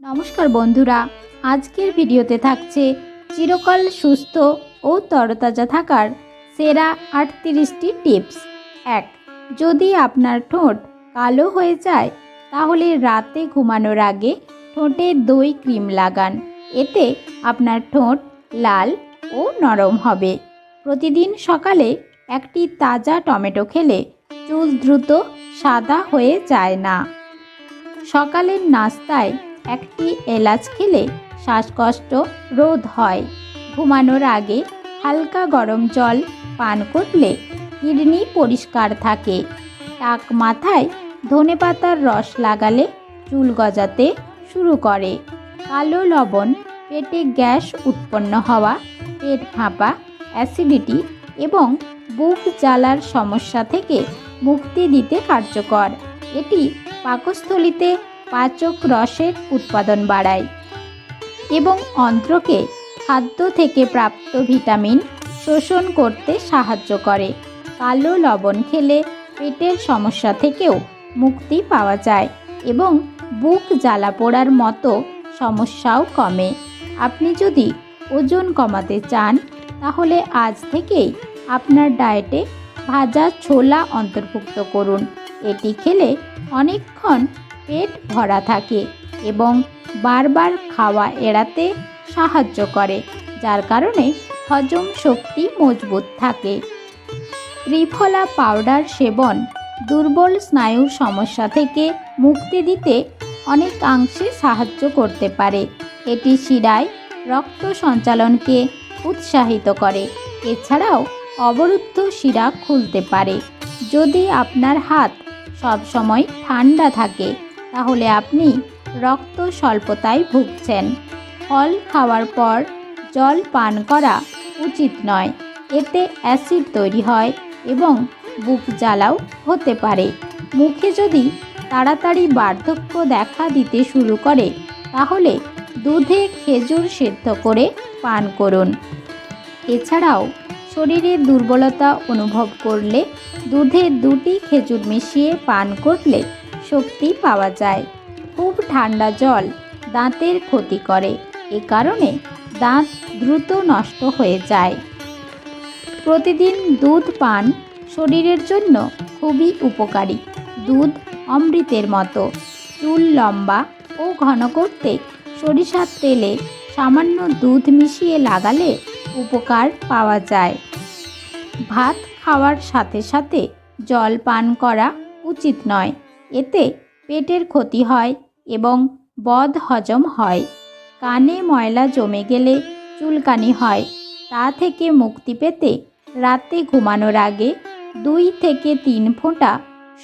নমস্কার বন্ধুরা, আজকের ভিডিওতে থাকছে চিরকাল সুস্থ ও তরতাজা থাকার সেরা আটত্রিশটি টিপস। এক, যদি আপনার ঠোঁট কালো হয়ে যায়, তাহলে রাতে ঘুমানোর আগে ঠোঁটে দই ক্রিম লাগান। এতে আপনার ঠোঁট লাল ও নরম হবে। প্রতিদিন সকালে একটি তাজা টমেটো খেলে চুল দ্রুত সাদা হয়ে যায় না। সকালের নাস্তায় একটি এলাচ খেলে শ্বাসকষ্ট রোধ হয়। ঘুমানোর আগে হালকা গরম জল পান করলে কিডনি পরিষ্কার থাকে। টাক মাথায় ধনেপাতার রস লাগালে চুল গজাতে শুরু করে। কালো লবণ, পেটে গ্যাস উৎপন্ন হওয়া, পেট ফাঁপা, অ্যাসিডিটি এবং বুক জ্বালার সমস্যা থেকে মুক্তি দিতে কার্যকর। এটি পাকস্থলিতে পাচক রসের উৎপাদন বাড়ায় এবং অন্ত্রকে খাদ্য থেকে প্রাপ্ত ভিটামিন শোষণ করতে সাহায্য করে। কালো লবণ খেলে পেটের সমস্যা থেকেও মুক্তি পাওয়া যায় এবং বুক জ্বালা পোড়ার মতো সমস্যাও কমে। আপনি যদি ওজন কমাতে চান, তাহলে আজ থেকেই আপনার ডায়েটে ভাজা ছোলা অন্তর্ভুক্ত করুন। এটি খেলে অনেকক্ষণ পেট ভরা থাকে এবং বারবার খাওয়া এড়াতে সাহায্য করে, যার কারণে হজম শক্তি মজবুত থাকে। ত্রিফলা পাউডার সেবন দুর্বল স্নায়ুর সমস্যা থেকে মুক্তি দিতে অনেকাংশে সাহায্য করতে পারে। এটি শিরায় রক্ত সঞ্চালনকে উৎসাহিত করে। এছাড়াও অবরুদ্ধ শিরা খুলতে পারে। যদি আপনার হাত সবসময় ঠান্ডা থাকে তাহলে আপনি রক্ত স্বল্পতায় ভুগছেন। ফল খাওয়ার পর জল পান করা উচিত নয়। এতে অ্যাসিড তৈরি হয় এবং বুক জ্বালাও হতে পারে। মুখে যদি তাড়াতাড়ি বার্ধক্য দেখা দিতে শুরু করে, তাহলে দুধে খেজুর সেদ্ধ করে পান করুন। এছাড়াও শরীরে দুর্বলতা অনুভব করলে দুধে দুটি খেজুর মিশিয়ে পান করলে শক্তি পাওয়া যায়। খুব ঠান্ডা জল দাঁতের ক্ষতি করে। এ কারণে দাঁত দ্রুত নষ্ট হয়ে যায়। প্রতিদিন দুধ পান শরীরের জন্য খুবই উপকারী। দুধ অমৃতের মতো। চুল লম্বা ও ঘন করতে সরিষার তেলে সামান্য দুধ মিশিয়ে লাগালে উপকার পাওয়া যায়। ভাত খাওয়ার সাথে সাথে জল পান করা উচিত নয়। এতে পেটের ক্ষতি হয় এবং বদ হজম হয়। কানে ময়লা জমে গেলে চুলকানি হয়। তা থেকে মুক্তি পেতে রাতে ঘুমানোর আগে দুই থেকে তিন ফোঁটা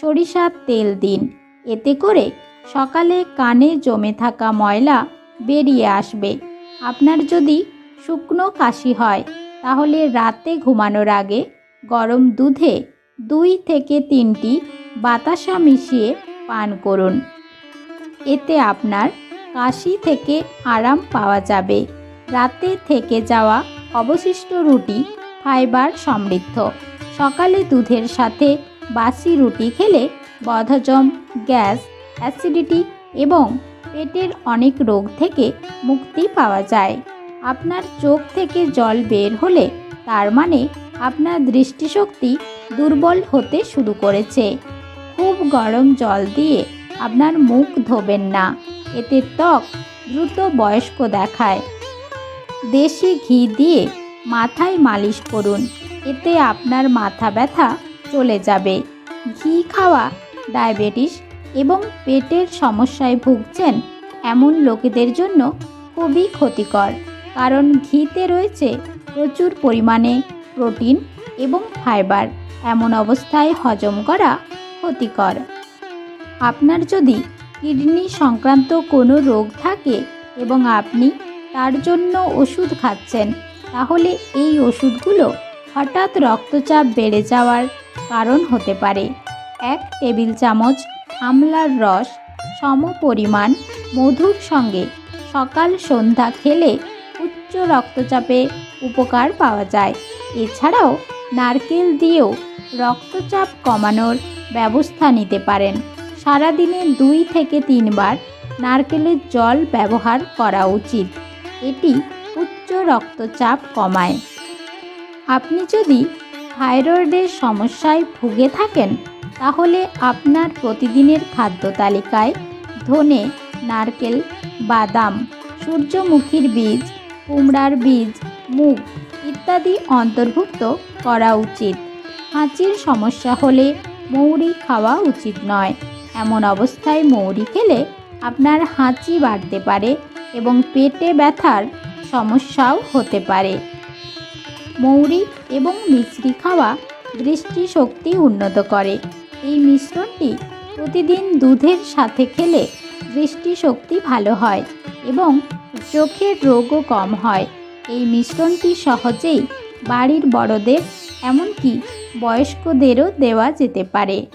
সরিষার তেল দিন। এতে করে সকালে কানে জমে থাকা ময়লা বেরিয়ে আসবে। আপনার যদি শুকনো কাশি হয়, তাহলে রাতে ঘুমানোর আগে গরম দুধে দুই থেকে তিনটি বাতাসা মিশিয়ে পান করুন। এতে আপনার কাশি থেকে আরাম পাওয়া যাবে। রাতে থেকে যাওয়া অবশিষ্ট রুটি ফাইবার সমৃদ্ধ। সকালে দুধের সাথে বাসি রুটি খেলে বদহজম, গ্যাস, অ্যাসিডিটি এবং পেটের অনেক রোগ থেকে মুক্তি পাওয়া যায়। আপনার চোখ থেকে জল বের হলে তার মানে আপনার দৃষ্টিশক্তি দুর্বল হতে শুরু করেছে। খুব গরম জল দিয়ে আপনার মুখ ধোবেন না। এতে ত্বক দ্রুত বয়স্ক দেখায়। দেশি ঘি দিয়ে মাথায় মালিশ করুন। এতে আপনার মাথা ব্যথা চলে যাবে। ঘি খাওয়া ডায়াবেটিস এবং পেটের সমস্যায় ভুগছেন এমন লোকেদের জন্য খুবই ক্ষতিকর। কারণ ঘিতে রয়েছে প্রচুর পরিমাণে প্রোটিন এবং ফাইবার এমন অবস্থায় হজম করা ক্ষতিকর। আপনার যদি কিডনি সংক্রান্ত কোনো রোগ থাকে এবং আপনি তার জন্য ওষুধ খাচ্ছেন, তাহলে এই ওষুধগুলো হঠাৎ রক্তচাপ বেড়ে যাওয়ার কারণ হতে পারে। এক টেবিল চামচ আমলার রস সম পরিমাণ মধুর সঙ্গে সকাল সন্ধ্যা খেলে উচ্চ রক্তচাপে উপকার পাওয়া যায়। এছাড়াও নারকেল দিয়েও রক্তচাপ কমানোর ব্যবস্থা নিতে পারেন। সারাদিনে দুই থেকে তিনবার নারকেলের জল ব্যবহার করা উচিত। এটি উচ্চ রক্তচাপ কমায়। আপনি যদি থাইরয়েডের সমস্যায় ভুগে থাকেন, তাহলে আপনার প্রতিদিনের খাদ্য তালিকায় ধনে, নারকেল, বাদাম, সূর্যমুখীর বীজ, কুমড়ার বীজ মুগ ইত্যাদি অন্তর্ভুক্ত করা উচিত। হাঁচির সমস্যা হলে মৌরি খাওয়া উচিত নয়। এমন অবস্থায় মৌরি খেলে আপনার হাঁচি বাড়তে পারে এবং পেটে ব্যথার সমস্যাও হতে পারে। মৌরি এবং মিশ্রি খাওয়া দৃষ্টিশক্তি উন্নত করে। এই মিশ্রণটি প্রতিদিন দুধের সাথে খেলে দৃষ্টিশক্তি ভালো হয় এবং চোখের রোগও কম হয়। এই মিশ্রণটি সহজেই বাড়ির বড়দের, এমনকি বয়স্কদেরও দেওয়া যেতে পারে।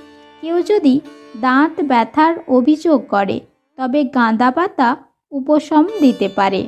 কেউ যদি দাঁত ব্যথার অভিযোগ করে, তবে গাঁদা পাতা উপশম দিতে পারে।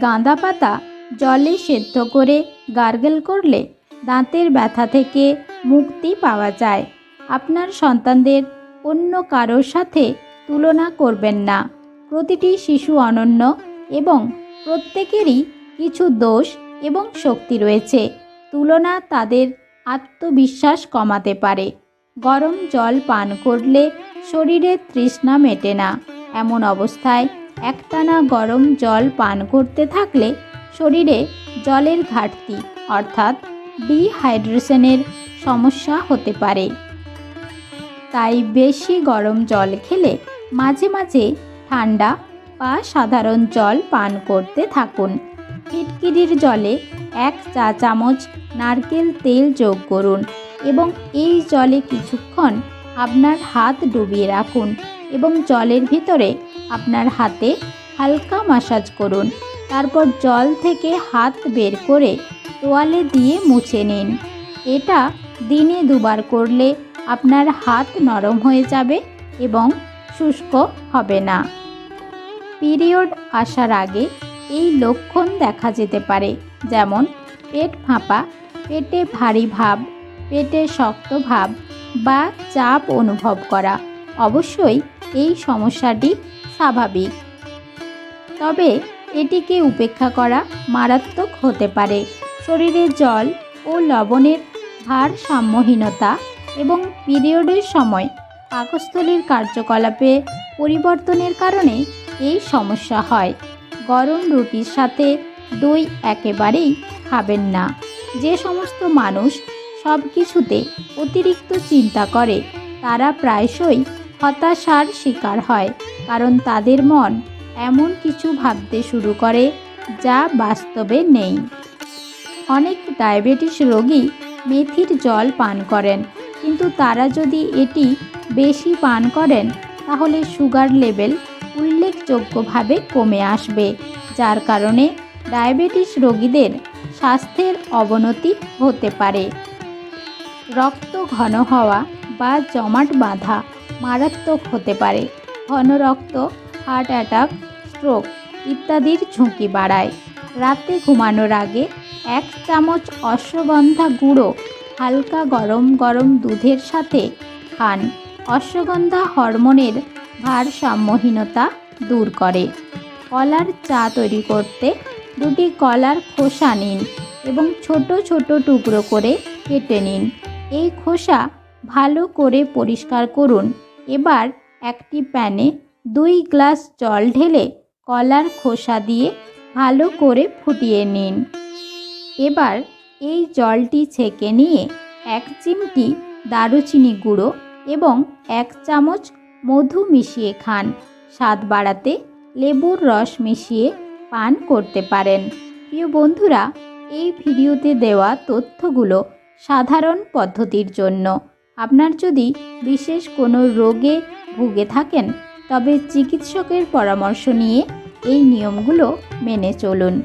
গাঁদা পাতা জলে সেদ্ধ করে গার্গেল করলে দাঁতের ব্যথা থেকে মুক্তি পাওয়া যায়। আপনার সন্তানদের অন্য কারোর সাথে তুলনা করবেন না। প্রতিটি শিশু অনন্য এবং প্রত্যেকেরই কিছু দোষ এবং শক্তি রয়েছে। তুলনা তাদের আত্মবিশ্বাস কমাতে পারে। গরম জল পান করলে শরীরের তৃষ্ণা মেটে না। এমন অবস্থায় একটানা গরম জল পান করতে থাকলে শরীরে জলের ঘাটতি, অর্থাৎ ডিহাইড্রেশনের সমস্যা হতে পারে। তাই বেশি গরম জল খেলে মাঝে মাঝে ঠান্ডা বা সাধারণ জল পান করতে থাকুন। ফিটকিরির জলে এক চা চামচ নারকেল তেল যোগ করুন এবং এই জলে কিছুক্ষণ আপনার হাত ডুবিয়ে রাখুন এবং জলের ভিতরে আপনার হাতে হালকা মাসাজ করুন। তারপর জল থেকে হাত বের করে তোয়ালে দিয়ে মুছে নিন। এটা দিনে দুবার করলে আপনার হাত নরম হয়ে যাবে এবং শুষ্ক হবে না। পিরিয়ড আসার আগে এই লক্ষণ দেখা যেতে পারে, যেমন পেট ফাঁপা, পেটে ভারী ভাব, পেটে শক্ত ভাব বা চাপ অনুভব করা। অবশ্যই এই সমস্যাটি স্বাভাবিক। তবে এটিকে উপেক্ষা করা মারাত্মক হতে পারে। শরীরে জল ও লবণের ভারসাম্যহীনতা এবং পিরিয়ডের সময় পাকস্থলীর কার্যকলাপে পরিবর্তনের কারণে এই সমস্যা হয়। গরম রুটির সাথে দই একেবারেই খাবেন না। যে সমস্ত মানুষ সব কিছুতে অতিরিক্ত চিন্তা করে, তারা প্রায়শই হতাশার শিকার হয়, কারণ তাদের মন এমন কিছু ভাবতে শুরু করে যা বাস্তবে নেই। অনেক ডায়াবেটিস রোগী মেথির জল পান করেন, কিন্তু তারা যদি এটি বেশি পান করেন, তাহলে সুগার লেভেল উল্লেখযোগ্যভাবে কমে আসবে, যার কারণে ডায়াবেটিস রোগীদের স্বাস্থ্যের অবনতি হতে পারে। রক্ত ঘন হওয়া বা জমাট বাঁধা মারাত্মক হতে পারে। ঘন রক্ত, হার্ট অ্যাটাক, স্ট্রোক ইত্যাদির ঝুঁকি বাড়ায়। রাতে ঘুমানোর আগে এক চামচ অশ্বগন্ধা গুঁড়ো, হালকা গরম গরম দুধের সাথে খান। অশ্বগন্ধা হরমোনের ভারসাম্যহীনতা দূর করে। কলার চা তৈরি করতে দুটি কলার খোসা নিন এবং ছোট ছোট টুকরো করে কেটে নিন। এই খোসা ভালো করে পরিষ্কার করুন। এবার একটি প্যানে দুই গ্লাস জল ঢেলে কলার খোসা দিয়ে ভালো করে ফুটিয়ে নিন। এবার এই জলটি ছেঁকে নিয়ে এক চিমটি দারুচিনি গুঁড়ো এবং এক চামচ মধু মিশিয়ে খান। স্বাদ বাড়াতে লেবুর রস মিশিয়ে পান করতে পারেন। প্রিয় বন্ধুরা, এই ভিডিওতে দেওয়া তথ্যগুলো সাধারণ পদ্ধতির জন্য। আপনার যদি বিশেষ কোনো রোগে ভুগে থাকেন, তবে চিকিৎসকের পরামর্শ নিয়ে এই নিয়মগুলো মেনে চলুন।